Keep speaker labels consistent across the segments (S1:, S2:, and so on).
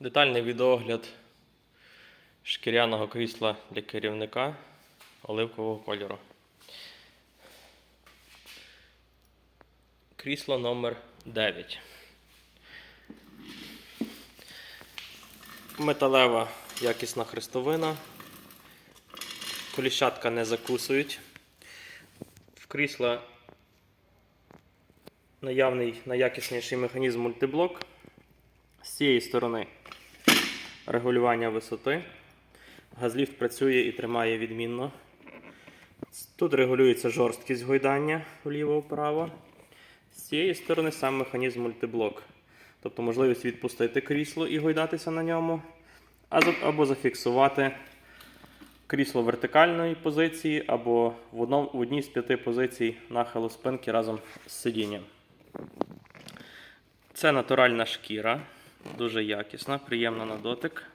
S1: Детальний відеогляд шкіряного крісла для керівника оливкового кольору. Крісло номер 9. Металева якісна хрестовина. Коліщатка не закусують. В крісла наявний найякісніший механізм мультиблок. З цієї сторони регулювання висоти. Газліфт працює і тримає відмінно. Тут регулюється жорсткість гойдання вліво-вправо. З цієї сторони сам механізм мультиблок. Тобто можливість відпустити крісло і гойдатися на ньому, або зафіксувати крісло вертикальної позиції, або в, одній з п'яти позицій нахилу спинки разом з сидінням. Це натуральна шкіра, дуже якісна, приємна на дотик.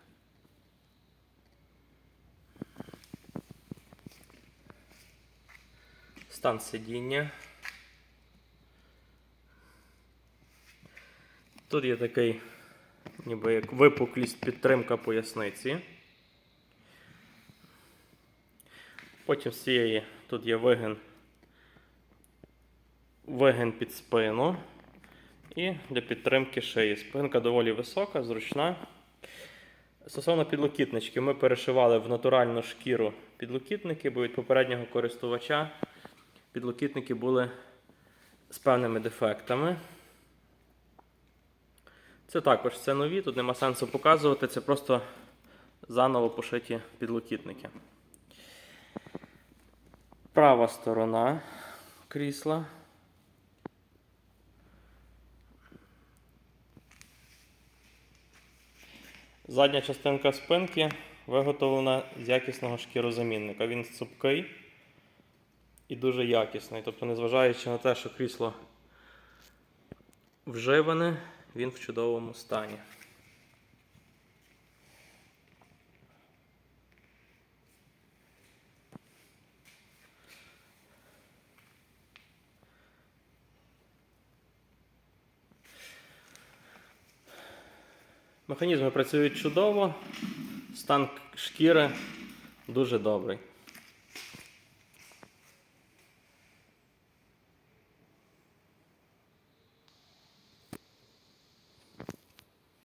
S1: Стан сидіння. Тут є такий, ніби як випуклість підтримка поясниці. Потім з цієї тут є вигин, вигин під спину. І для підтримки шиї. Спинка доволі висока, зручна. Стосовно підлокітнички, ми перешивали в натуральну шкіру підлокітники, бо від попереднього користувача підлокітники були з певними дефектами. Це також це нові, тут нема сенсу показувати, це просто заново пошиті підлокітники. Права сторона крісла. Задня частинка спинки виготовлена з якісного шкірозамінника. Він цупкий і дуже якісний. Тобто, незважаючи на те, що крісло вживане, він в чудовому стані. Механізми працюють чудово, стан шкіри дуже добрий.